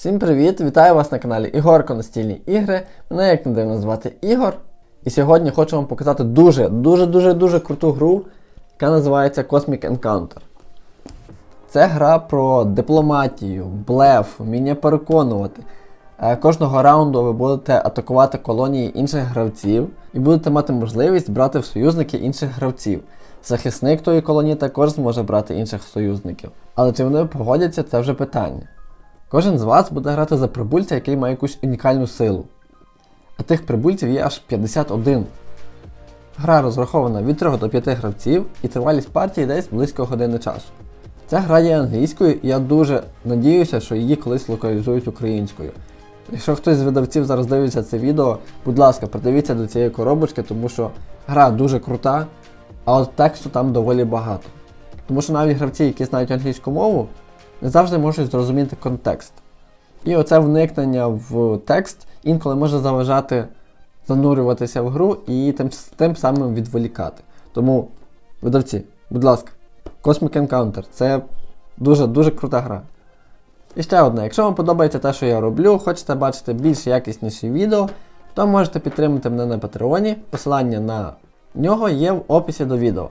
Всім привіт! Вітаю вас на каналі Ігорко Настільні ігри. Мене як не дивно звати Ігор. І сьогодні хочу вам показати дуже, дуже, дуже, дуже круту гру, яка називається Cosmic Encounter. Це гра про дипломатію, блеф, вміння переконувати. Е, Кожного раунду ви будете атакувати колонії інших гравців і будете мати можливість брати в союзники інших гравців. Захисник тої колонії також зможе брати інших союзників. Але чи вони погодяться, це вже питання. Кожен з вас буде грати за прибульця, який має якусь унікальну силу. А тих прибульців є аж 51. Гра розрахована від 3 до 5 гравців і тривалість партії десь близько години часу. Ця гра є англійською, і я дуже надіюся, що її колись локалізують українською. Якщо хтось з видавців зараз дивиться це відео, будь ласка, придивіться до цієї коробочки, тому що гра дуже крута, а от тексту там доволі багато. Тому що навіть гравці, які знають англійську мову, не завжди можуть зрозуміти контекст. І оце вникнення в текст інколи може заважати занурюватися в гру і тим, тим самим відволікати. Тому, видавці, будь ласка, Cosmic Encounter це дуже-дуже крута гра. І ще одне, якщо вам подобається те, що я роблю, хочете бачити більш якісніші відео, то можете підтримати мене на Патреоні. Посилання на нього є в описі до відео.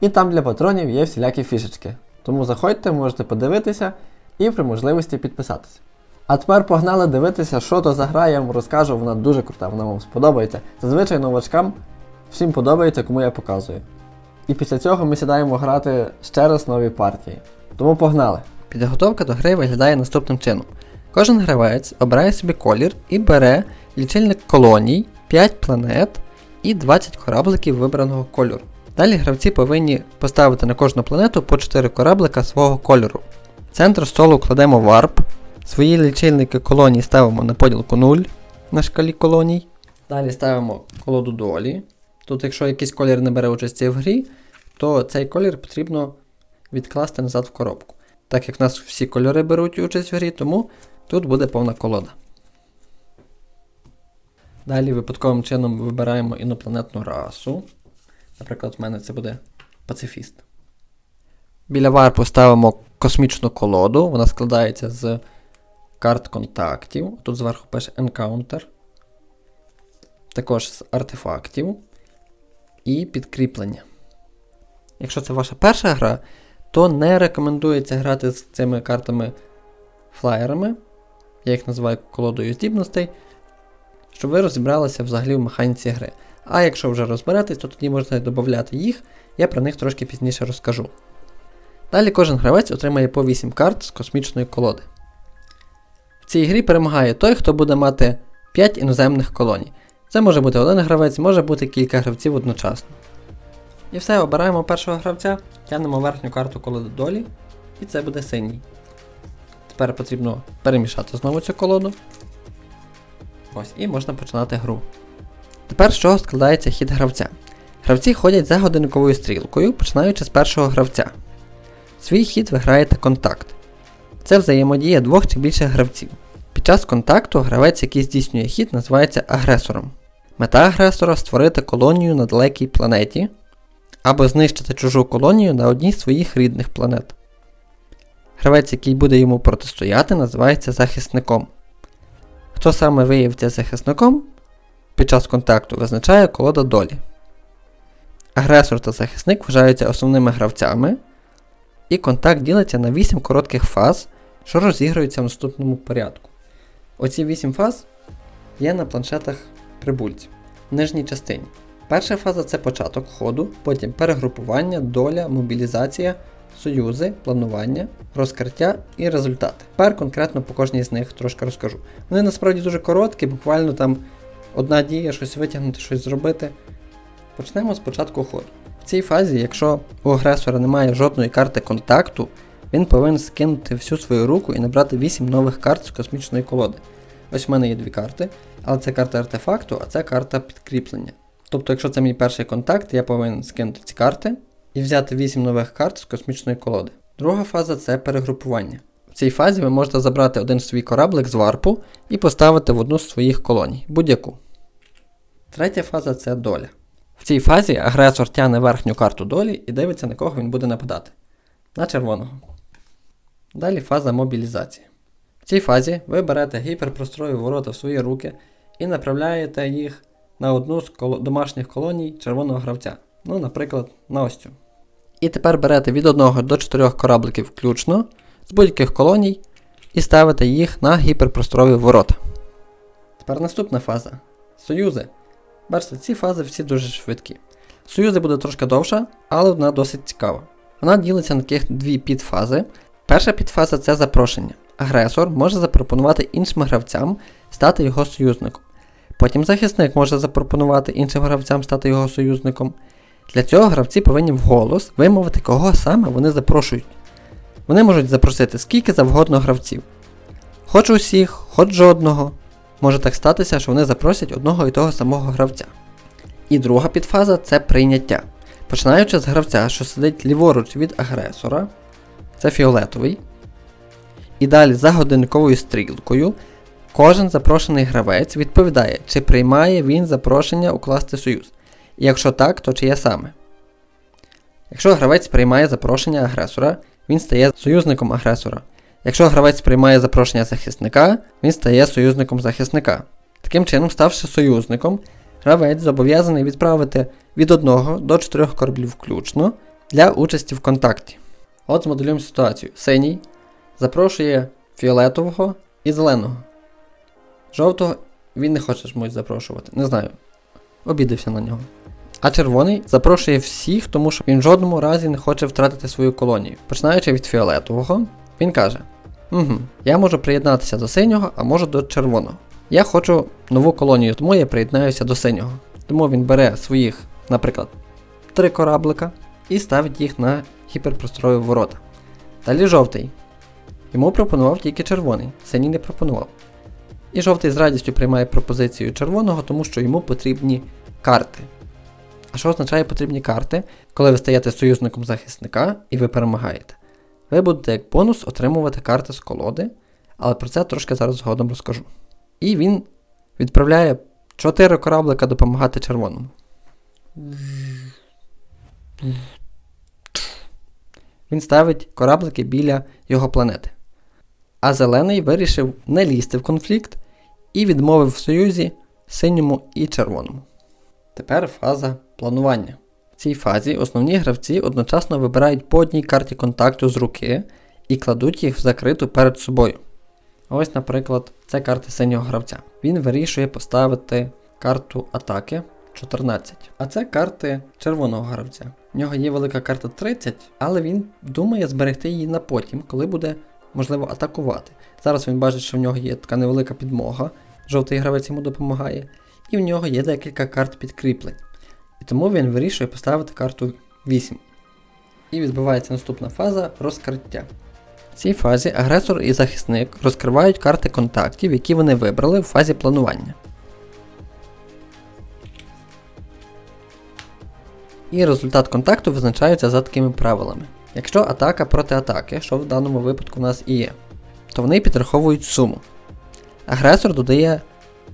І там для патронів є всілякі фішечки. Тому заходьте, можете подивитися і при можливості підписатися. А тепер погнали дивитися, що то за гра, я вам розкажу, вона дуже крута, вона вам сподобається. Зазвичай новачкам всім подобається, кому я показую. І після цього ми сідаємо грати ще раз нові партії. Тому погнали! Підготовка до гри виглядає наступним чином. Кожен гравець обирає собі колір і бере лічильник колоній, 5 планет і 20 корабликів вибраного кольору. Далі гравці повинні поставити на кожну планету по 4 кораблика свого кольору. Центр столу кладемо варп, свої лічильники колоній ставимо на поділку 0 на шкалі колоній. Далі ставимо колоду долі. Тут, якщо якийсь колір не бере участі в грі, то цей колір потрібно відкласти назад в коробку. Так як в нас всі кольори беруть участь в грі, тому тут буде повна колода. Далі випадковим чином вибираємо інопланетну расу. Наприклад, в мене це буде пацифіст. Біля варпу ставимо космічну колоду. Вона складається з карт контактів. Тут зверху пише Encounter. Також з артефактів і підкріплення. Якщо це ваша перша гра, то не рекомендується грати з цими картами флаєрами. Я їх називаю колодою здібностей, щоб ви розібралися взагалі в механіці гри. А якщо вже розберетесь, то тоді можете додати їх, я про них трошки пізніше розкажу. Далі кожен гравець отримає по 8 карт з космічної колоди. В цій грі перемагає той, хто буде мати 5 іноземних колоній. Це може бути один гравець, може бути кілька гравців одночасно. І все, обираємо першого гравця, тягнемо верхню карту колоди долі, і це буде синій. Тепер потрібно перемішати знову цю колоду. Ось, і можна починати гру. Тепер з чого складається хід гравця? Гравці ходять за годинниковою стрілкою, починаючи з першого гравця. Свій хід ви граєте контакт. Це взаємодія двох чи більше гравців. Під час контакту гравець, який здійснює хід, називається агресором. Мета агресора створити колонію на далекій планеті або знищити чужу колонію на одній з своїх рідних планет. Гравець, який буде йому протистояти, називається захисником. Хто саме виявиться захисником під час контакту визначає колода долі. Агресор та захисник вважаються основними гравцями, і контакт ділиться на 8 коротких фаз, що розігруються в наступному порядку. Оці 8 фаз є на планшетах прибульців в нижній частині. Перша фаза це початок ходу, потім перегрупування, доля, мобілізація, союзи, планування, розкриття і результати. Тепер конкретно по кожній з них трошки розкажу. Вони насправді дуже короткі, буквально там одна дія, щось витягнути, щось зробити. Почнемо з початку ходу. В цій фазі, якщо у агресора немає жодної карти контакту, він повинен скинути всю свою руку і набрати 8 нових карт з космічної колоди. Ось в мене є дві карти, але це карта артефакту, а це карта підкріплення. Тобто, якщо це мій перший контакт, я повинен скинути ці карти і взяти 8 нових карт з космічної колоди. Друга фаза це перегрупування. В цій фазі ви можете забрати один свій кораблик з варпу і поставити в одну з своїх колоній, будь-яку. Третя фаза це доля. В цій фазі агресор тягне верхню карту долі і дивиться, на кого він буде нападати. На червоного. Далі фаза мобілізації. В цій фазі ви берете гіперпросторові ворота в свої руки і направляєте їх на одну з домашніх колоній червоного гравця. Ну, наприклад, на ось цю. І тепер берете від 1 до 4 корабликів включно з будь-яких колоній і ставите їх на гіперпросторові ворота. Тепер наступна фаза. Союзи. Бачите, ці фази всі дуже швидкі. Союзи буде трошки довша, але вона досить цікава. Вона ділиться на таких дві підфази. Перша підфаза це запрошення. Агресор може запропонувати іншим гравцям стати його союзником. Потім захисник може запропонувати іншим гравцям стати його союзником. Для цього гравці повинні вголос вимовити, кого саме вони запрошують. Вони можуть запросити скільки завгодно гравців. Хоч усіх, хоч жодного. Може так статися, що вони запросять одного і того самого гравця. І друга підфаза це прийняття. Починаючи з гравця, що сидить ліворуч від агресора, це фіолетовий. І далі за годинниковою стрілкою кожен запрошений гравець відповідає, чи приймає він запрошення укласти союз. І якщо так, то чиє саме. Якщо гравець приймає запрошення агресора, він стає союзником агресора. Якщо гравець приймає запрошення захисника, він стає союзником захисника. Таким чином, ставши союзником, гравець зобов'язаний відправити від 1 до 4 кораблів включно для участі в контакті. От змоделюємо ситуацію. Синій запрошує фіолетового і зеленого. Жовтого він не хоче чомусь запрошувати. Не знаю. Обідався на нього. А червоний запрошує всіх, тому що він в жодному разі не хоче втратити свою колонію. Починаючи від фіолетового, він каже: Угу, я можу приєднатися до синього, а можу до червоного. Я хочу нову колонію, тому я приєднаюся до синього. Тому він бере своїх, наприклад, три кораблика і ставить їх на гіперпросторові ворота. Далі жовтий. Йому пропонував тільки червоний, синій не пропонував. І жовтий з радістю приймає пропозицію червоного, тому що йому потрібні карти. А що означає потрібні карти? Коли ви стаєте союзником захисника і ви перемагаєте, ви будете як бонус отримувати карти з колоди, але про це трошки зараз згодом розкажу. І він відправляє 4 кораблика допомагати червоному. Він ставить кораблики біля його планети. А зелений вирішив не лізти в конфлікт і відмовив в союзі синьому і червоному. Тепер фаза планування. Цій фазі основні гравці одночасно вибирають по одній карті контакту з руки і кладуть їх в закриту перед собою. Ось, наприклад, це карти синього гравця. Він вирішує поставити карту атаки 14. А це карти червоного гравця. В нього є велика карта 30, але він думає зберегти її на потім, коли буде можливо атакувати. Зараз він бачить, що в нього є така невелика підмога, жовтий гравець йому допомагає, і в нього є декілька карт підкріплень. Тому він вирішує поставити карту 8. І відбувається наступна фаза розкриття. В цій фазі агресор і захисник розкривають карти контактів, які вони вибрали в фазі планування. І результат контакту визначається за такими правилами. Якщо атака проти атаки, що в даному випадку у нас і є, то вони підраховують суму. Агресор додає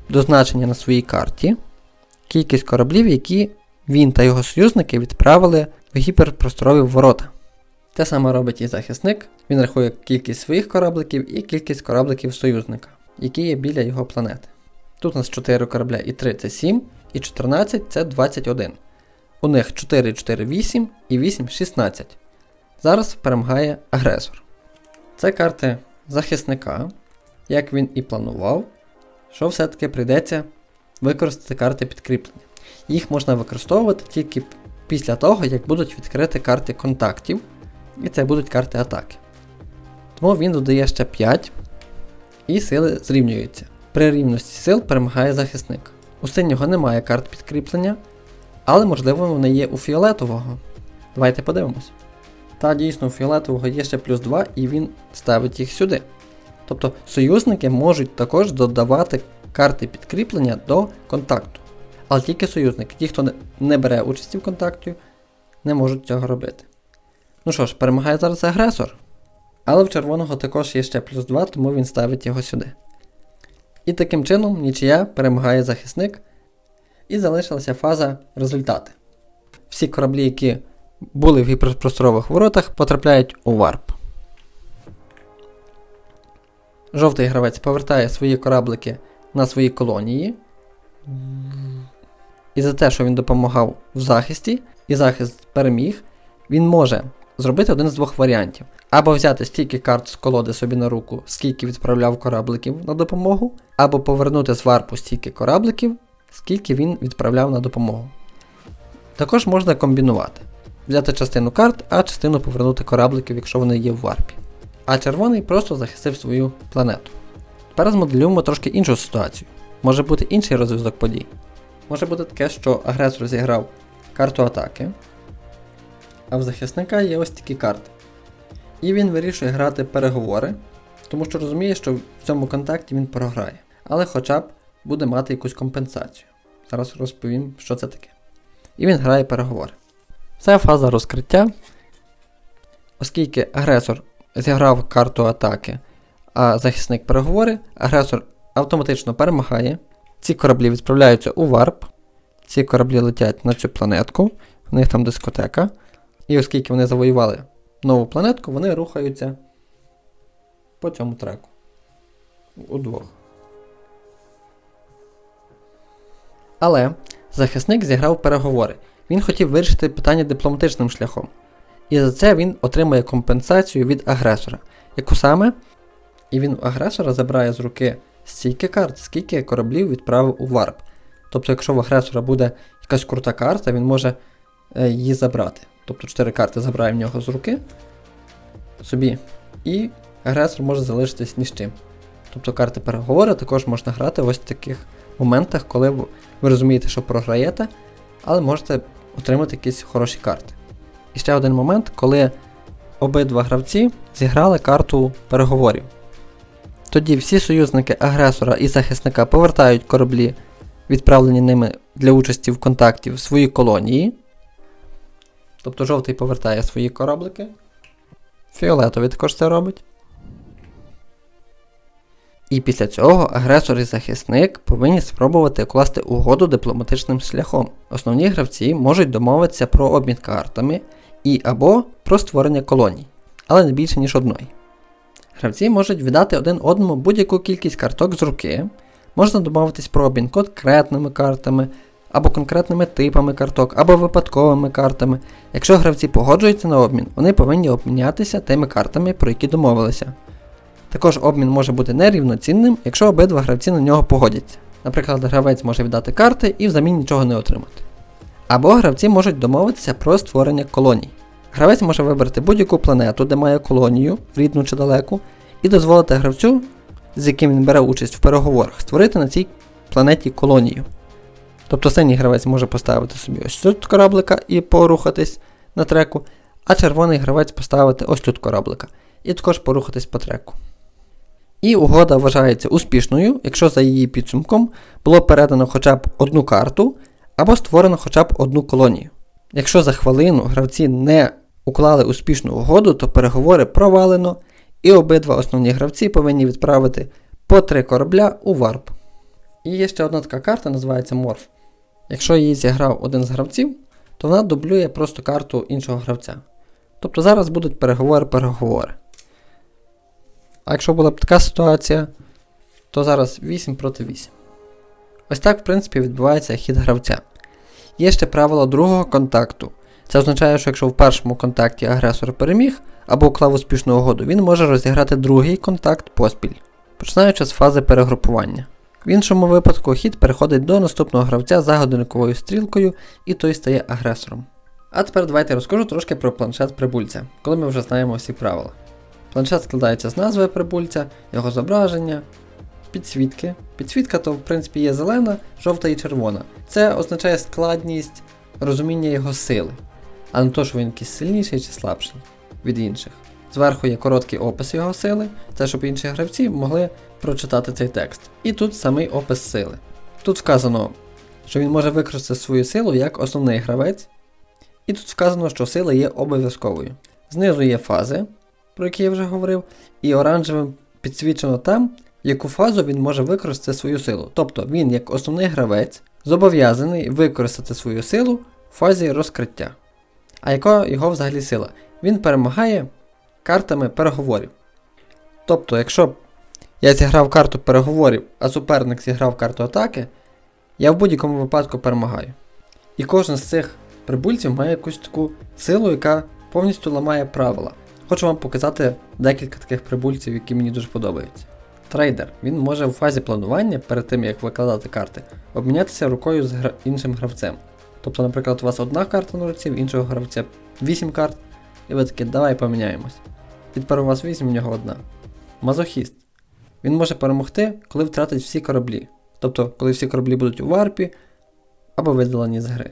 до значення на своїй карті кількість кораблів, які він та його союзники відправили в гіперпросторові ворота. Те саме робить і захисник, він рахує кількість своїх корабликів і кількість корабликів союзника, які є біля його планети. Тут у нас 4 корабля і 3 це 7, і 14 це 21. У них 4, 4, 8 і 8 16. Зараз перемагає агресор. Це карти захисника, як він і планував, що все-таки прийдеться використати карти підкріплення. Їх можна використовувати тільки після того, як будуть відкриті карти контактів, і це будуть карти атаки. Тому він додає ще 5 і сили зрівнюються. При рівності сил перемагає захисник. У синього немає карт підкріплення, але можливо вони є у фіолетового. Давайте подивимось. Та дійсно у фіолетового є ще плюс 2 і він ставить їх сюди. Тобто союзники можуть також додавати карти підкріплення до контакту. Але тільки союзники, ті, хто не- бере участі в контакті, не можуть цього робити. Ну що ж, перемагає зараз агресор. Але в червоного також є ще плюс 2, тому він ставить його сюди. І таким чином нічия перемагає захисник. І залишилася фаза результати. Всі кораблі, які були в гіперпросторових воротах, потрапляють у варп. Жовтий гравець повертає свої кораблики на свої колонії. І за те, що він допомагав в захисті, і захист переміг, він може зробити один з двох варіантів. Або взяти стільки карт з колоди собі на руку, скільки відправляв корабликів на допомогу, або повернути з варпу стільки корабликів, скільки він відправляв на допомогу. Також можна комбінувати. Взяти частину карт, а частину повернути корабликів, якщо вони є в варпі. А червоний просто захистив свою планету. Тепер змоделюємо трошки іншу ситуацію. Може бути інший розв'язок подій. Може бути таке, що агресор зіграв карту атаки, а в захисника є ось такі карти. І він вирішує грати переговори, тому що розуміє, що в цьому контакті він програє. Але хоча б буде мати якусь компенсацію. Зараз розповім, що це таке. І він грає переговори. Це фаза розкриття. Оскільки агресор зіграв карту атаки, а захисник переговори, агресор автоматично перемагає. Ці кораблі відправляються у варп. Ці кораблі летять на цю планетку, в них там дискотека. І оскільки вони завоювали нову планетку, вони рухаються по цьому треку. Удвох. Але захисник зіграв переговори. Він хотів вирішити питання дипломатичним шляхом. І за це він отримує компенсацію від агресора. Яку саме? І він агресора забирає з руки стільки карт, скільки кораблів відправив у варп. Тобто, якщо в агресора буде якась крута карта, він може е, її забрати. Тобто 4 карти забирає в нього з руки собі, і агресор може залишитись ні з чим. Тобто карти переговори також можна грати ось в таких моментах, коли ви ви розумієте, що програєте, але можете отримати якісь хороші карти. І ще один момент, коли обидва гравці зіграли карту переговорів. Тоді всі союзники агресора і захисника повертають кораблі, відправлені ними для участі в контакті в свої колонії. Тобто жовтий повертає свої кораблики. Фіолетовий також це робить. І після цього агресор і захисник повинні спробувати укласти угоду дипломатичним шляхом. Основні гравці можуть домовитися про обмін картами і або про створення колоній, але не більше ніж одної. Гравці можуть віддати один одному будь-яку кількість карток з руки, можна домовитись про обмін конкретними картами, або конкретними типами карток, або випадковими картами. Якщо гравці погоджуються на обмін, вони повинні обмінятися тими картами, про які домовилися. Також обмін може бути нерівноцінним, якщо обидва гравці на нього погодяться. Наприклад, гравець може віддати карти і взамін нічого не отримати. Або гравці можуть домовитися про створення колоній. Гравець може вибрати будь-яку планету, де має колонію, рідну чи далеку, і дозволити гравцю, з яким він бере участь в переговорах, створити на цій планеті колонію. Тобто синій гравець може поставити собі ось тут кораблика і порухатись на треку, а червоний гравець поставити ось тут кораблика і також порухатись по треку. І угода вважається успішною, якщо за її підсумком було передано хоча б одну карту або створено хоча б одну колонію. Якщо за хвилину гравці не уклали успішну угоду, то переговори провалено, і обидва основні гравці повинні відправити по три корабля у варп. І є ще одна така карта, називається Морф. Якщо її зіграв один з гравців, то вона дублює просто карту іншого гравця. Тобто зараз будуть переговори-переговори. А якщо була б така ситуація, то зараз 8 проти 8. Ось так, в принципі, відбувається хід гравця. Є ще правило другого контакту. Це означає, що якщо в першому контакті агресор переміг або уклав успішну угоду, він може розіграти другий контакт поспіль, починаючи з фази перегрупування. В іншому випадку хід переходить до наступного гравця за годинниковою стрілкою, і той стає агресором. А тепер давайте розкажу трошки про планшет прибульця, коли ми вже знаємо всі правила. Планшет складається з назви прибульця, його зображення, підсвітки. Підсвітка то в принципі є зелена, жовта і червона. Це означає складність розуміння його сили, а не то, що він якийсь сильніший чи слабший від інших. Зверху є короткий опис його сили, це щоб інші гравці могли прочитати цей текст. І тут самий опис сили. Тут вказано, що він може використати свою силу як основний гравець. І тут вказано, що сила є обов'язковою. Знизу є фази, про які я вже говорив, і оранжевим підсвічено там, яку фазу він може використати свою силу. Тобто він, як основний гравець, зобов'язаний використати свою силу в фазі розкриття. А яка його взагалі сила? Він перемагає картами переговорів. Тобто, якщо я зіграв карту переговорів, а суперник зіграв карту атаки, я в будь-якому випадку перемагаю. І кожен з цих прибульців має якусь таку силу, яка повністю ламає правила. Хочу вам показати декілька таких прибульців, які мені дуже подобаються. Трейдер. Він може в фазі планування, перед тим як викладати карти, обмінятися рукою з гра- іншим гравцем. Тобто, наприклад, у вас одна карта на руці, в іншого гравця 8 карт, і ви такі, давай поміняємось. І тепер у вас 8, в нього одна. Мазохіст. Він може перемогти, коли втратить всі кораблі. Тобто, коли всі кораблі будуть у варпі або видалені з гри.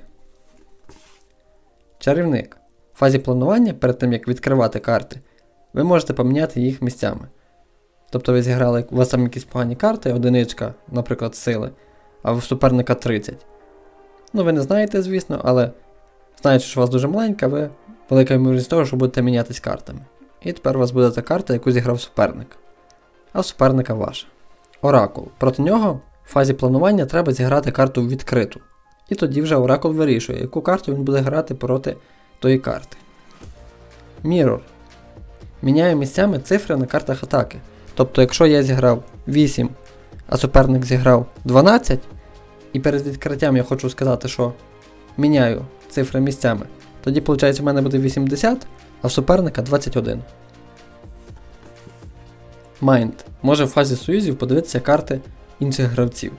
Чарівник. В фазі планування, перед тим як відкривати карти, ви можете поміняти їх місцями. Тобто ви зіграли, у вас там якісь погані карти, одиничка, наприклад, сили, а в суперника 30. Ну, ви не знаєте, звісно, але знаючи, що у вас дуже маленька, ви велика ймовірність того, що будете мінятись картами. І тепер у вас буде та карта, яку зіграв суперник. А суперника ваша. Оракул. Проти нього в фазі планування треба зіграти карту відкриту. І тоді вже Оракул вирішує, яку карту він буде грати проти тої карти. Mirror. Міняє місцями цифри на картах атаки. Тобто, якщо я зіграв 8, а суперник зіграв 12, і перед відкриттям я хочу сказати, що міняю цифри місцями, тоді, виходить, в мене буде 80, а в суперника 21. Mind може в фазі союзів подивитися карти інших гравців.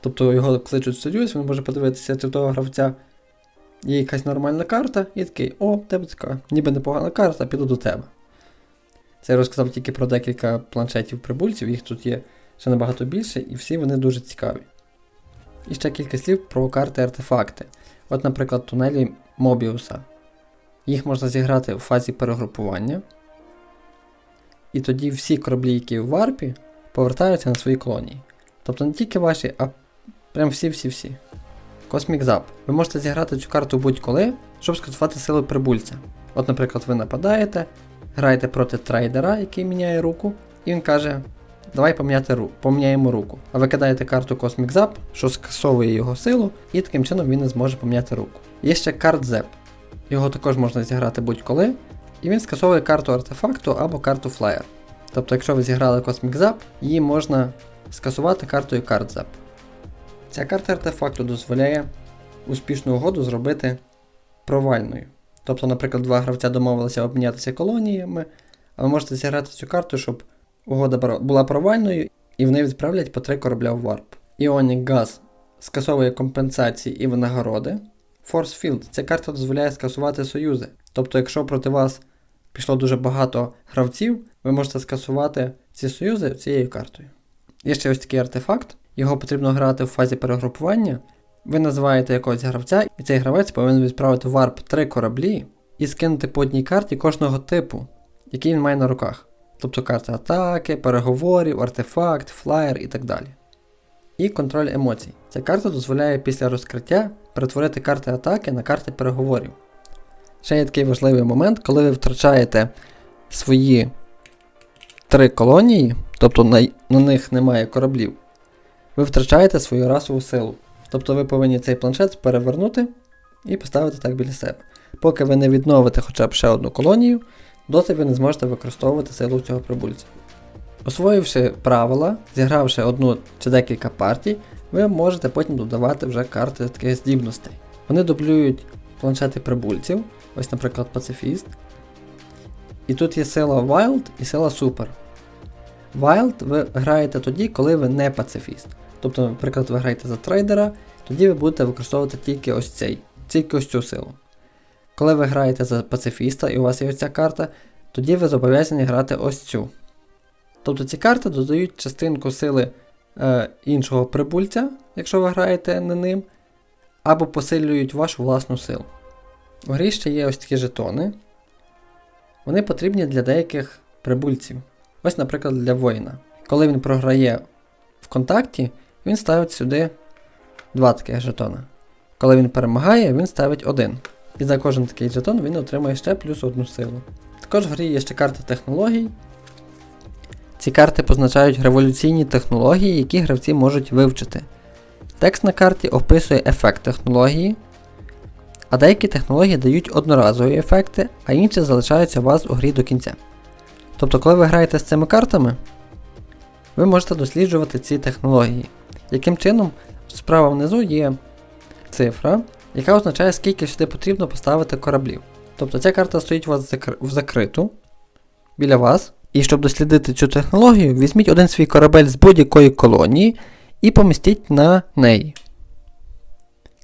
Тобто його кличуть в союз, він може подивитися, чи в того гравця є якась нормальна карта, і такий, о, тебе така, ніби непогана карта, піду до тебе. Це я розказав тільки про декілька планшетів прибульців, їх тут є ще набагато більше, і всі вони дуже цікаві. І ще кілька слів про карти-артефакти. От, наприклад, тунелі Мобіуса. Їх можна зіграти в фазі перегрупування. І тоді всі кораблі, які в варпі, повертаються на свої колонії. Тобто не тільки ваші, а прям всі-всі-всі. Cosmic Zap. Ви можете зіграти цю карту будь-коли, щоб скасувати сили прибульця. От, наприклад, ви нападаєте, граєте проти трейдера, який міняє руку, і він каже: Давай поміняти ру- поміняємо руку. А ви кидаєте карту Cosmic Zap, що скасовує його силу, і таким чином він не зможе поміняти руку. Є ще карт Zap. Його також можна зіграти будь-коли, і він скасовує карту артефакту або карту флеєр. Тобто, якщо ви зіграли Cosmic Zap, її можна скасувати картою карт Zap. Ця карта артефакту дозволяє успішну угоду зробити провальною. Тобто, наприклад, два гравця домовилися обмінятися колоніями, а ви можете зіграти цю карту, щоб угода була провальною, і вони відправлять по три корабля в варп. Ionic Gas скасовує компенсації і винагороди. Force Field ця карта дозволяє скасувати союзи. Тобто, якщо проти вас пішло дуже багато гравців, ви можете скасувати ці союзи цією картою. Є ще ось такий артефакт, його потрібно грати в фазі перегрупування. Ви називаєте якогось гравця, і цей гравець повинен відправити в варп три кораблі і скинути по одній карті кожного типу, який він має на руках. Тобто карта атаки, переговорів, артефакт, флаєр і так далі. І контроль емоцій. Ця карта дозволяє після розкриття перетворити карти атаки на карти переговорів. Ще є такий важливий момент, коли ви втрачаєте свої три колонії, тобто на, на них немає кораблів, ви втрачаєте свою расову силу. Тобто ви повинні цей планшет перевернути і поставити так біля себе. Поки ви не відновите хоча б ще одну колонію, доти ви не зможете використовувати силу цього прибульця. Освоївши правила, зігравши одну чи декілька партій, ви можете потім додавати вже карти таких здібностей. Вони дублюють планшети прибульців, ось, наприклад, пацифіст. І тут є сила Wild і сила Super. Wild ви граєте тоді, коли ви не пацифіст. Тобто, наприклад, ви граєте за трейдера, тоді ви будете використовувати тільки ось цей, тільки ось цю силу. Коли ви граєте за пацифіста і у вас є ось ця карта, тоді ви зобов'язані грати ось цю. Тобто ці карти додають частинку сили е, іншого прибульця, якщо ви граєте не ним, або посилюють вашу власну силу. У грі ще є ось такі жетони. Вони потрібні для деяких прибульців. Ось, наприклад, для воїна. Коли він програє в контакті, він ставить сюди два таких жетона. Коли він перемагає, він ставить один. І за кожен такий жетон він отримує ще плюс одну силу. Також в грі є ще карта технологій. Ці карти позначають революційні технології, які гравці можуть вивчити. Текст на карті описує ефект технології, а деякі технології дають одноразові ефекти, а інші залишаються у вас у грі до кінця. Тобто, коли ви граєте з цими картами, ви можете досліджувати ці технології. Яким чином, справа внизу є цифра, яка означає, скільки сюди потрібно поставити кораблів. Тобто ця карта стоїть у вас в закриту біля вас. І щоб дослідити цю технологію, візьміть один свій корабель з будь-якої колонії і помістіть на неї.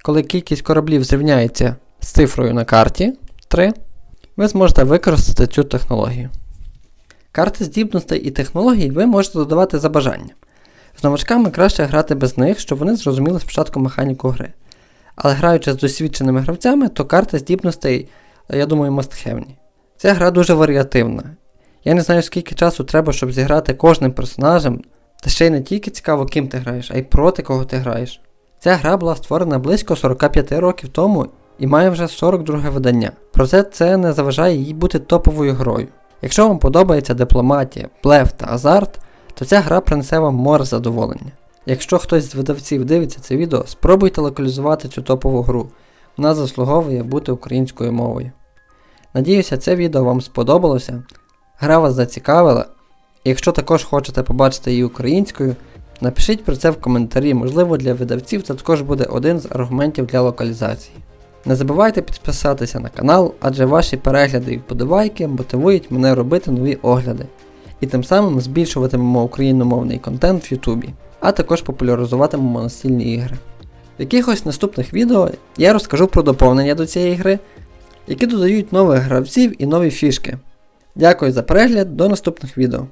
Коли кількість кораблів зрівняється з цифрою на карті 3, ви зможете використати цю технологію. Карти здібностей і технологій ви можете додавати за бажанням. З новачками краще грати без них, щоб вони зрозуміли спочатку механіку гри. Але граючи з досвідченими гравцями, то карти здібностей, я думаю, мастхевні. Ця гра дуже варіативна. Я не знаю, скільки часу треба, щоб зіграти кожним персонажем, та ще й не тільки цікаво, ким ти граєш, а й проти кого ти граєш. Ця гра була створена близько 45 років тому і має вже 42 видання. Проте це не заважає їй бути топовою грою. Якщо вам подобається дипломатія, блеф та азарт, то ця гра принесе вам море задоволення. Якщо хтось з видавців дивиться це відео, спробуйте локалізувати цю топову гру. Вона заслуговує бути українською мовою. Надіюся, це відео вам сподобалося, гра вас зацікавила. Якщо також хочете побачити її українською, напишіть про це в коментарі, можливо для видавців це також буде один з аргументів для локалізації. Не забувайте підписатися на канал, адже ваші перегляди і вподобайки мотивують мене робити нові огляди, і тим самим збільшуватимемо україномовний контент в Ютубі, а також популяризуватиму настільні ігри. В якихось наступних відео я розкажу про доповнення до цієї гри, які додають нових гравців і нові фішки. Дякую за перегляд, до наступних відео.